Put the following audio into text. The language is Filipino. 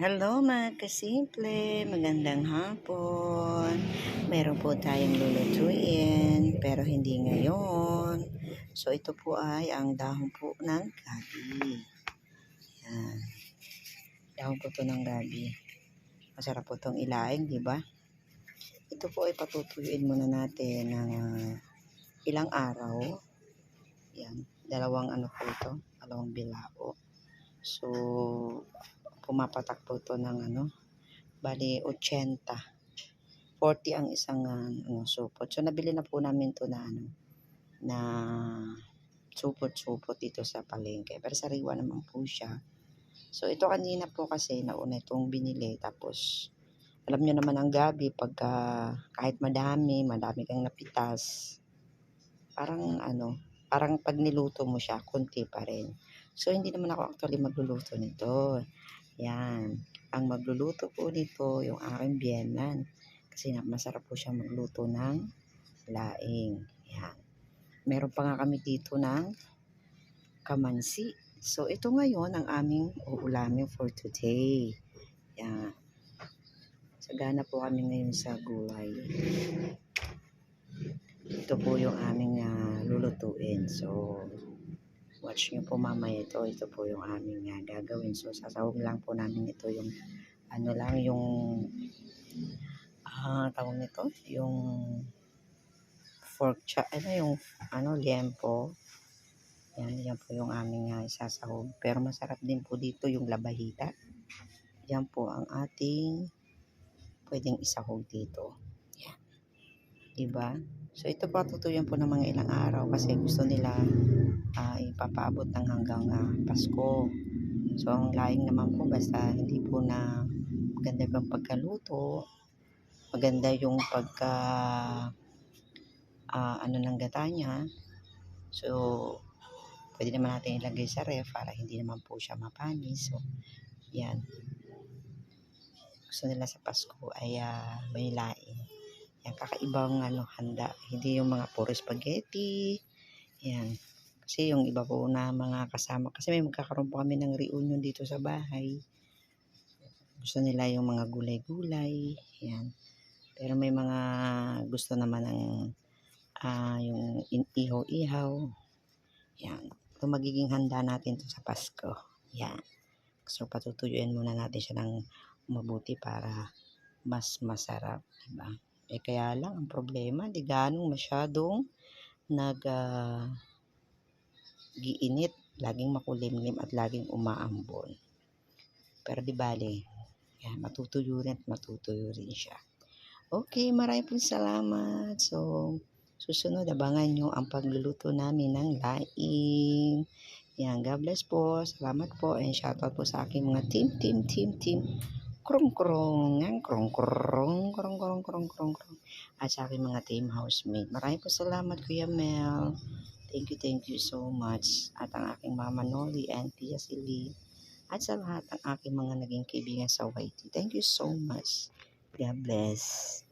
Hello mga kasimple, magandang hapon. Meron po tayong lulutuin, pero hindi ngayon. So ito po ay ang dahon po ng gabi. Yan. Dahon po to ng gabi. Masarap po itong ilaing, di ba? Ito po ay patutuyuin muna natin ng ah, ilang araw. Yan. Dalawang ano po ito, dalawang bilao. So, pumapatak po ito ng ano, bali 80. 40 ang isang ah, ano, supot. So nabili na po namin to na ano, na supot-supot dito sa palengke. Pero sariwa naman po siya. So ito kanina po kasi nauna itong binili. Tapos alam nyo naman ang gabi pagka kahit madami, madami kang napitas. Parang ano, parang pag niluto mo siya, konti pa rin. So hindi naman ako actually magluluto nito. Yan. Ang magluluto po nito, yung aking biyenan. Kasi masarap po siya magluto ng laing. Yan. Meron pa nga kami dito ng kamansi. So, ito ngayon ang aming uulamin for today. Yan. Sagana po kami ngayon sa gulay. Ito po yung aming ah, lulutuin. So, watch nyo po mamaya ito. Ito po yung aming uh, gagawin. So, sasawag lang po namin ito yung ano lang yung ah tawag nito? Yung fork cha ano yung ano liempo. Yan yan po yung aming uh, isasahog. Pero masarap din po dito yung labahita. Yan po ang ating pwedeng isahog dito. Yan. Diba so ito po tutuyan po ng mga ilang araw kasi gusto nila uh, ipapaabot ng hanggang uh, Pasko. So, ang laing naman po basta hindi po na maganda yung pagkaluto, maganda yung pagka uh, ano ng gata niya. So, pwede naman natin ilagay sa ref para hindi naman po siya mapanis. So, yan. Gusto nila sa Pasko ay uh, may laing. Yan, kakaibang ano, handa. Hindi yung mga puro spaghetti. Yan kasi yung iba po na mga kasama, kasi may magkakaroon po kami ng reunion dito sa bahay. Gusto nila yung mga gulay-gulay. Yan. Pero may mga gusto naman ng uh, yung ihaw-ihaw. Yan. Ito magiging handa natin to sa Pasko. Yan. So patutuyuin muna natin siya ng mabuti para mas masarap. Diba? Eh kaya lang ang problema, di ganong masyadong nag uh, giinit, laging makulimlim at laging umaambon. Pero di bale, yan, matutuyo rin at matutuyo rin siya. Okay, maraming pong salamat. So, susunod, abangan nyo ang pagluluto namin ng laing. Yan, God bless po. Salamat po. And shoutout po sa aking mga team, team, team, team. Krong krong, yan, krong krong, krong krong, krong krong, krong. At sa aking mga team housemate. Maraming po salamat, Kuya Mel. Thank you, thank you so much. At ang aking mama Noli and Tia Silly. At sa lahat ng aking mga naging kaibigan sa YT. Thank you so much. God bless.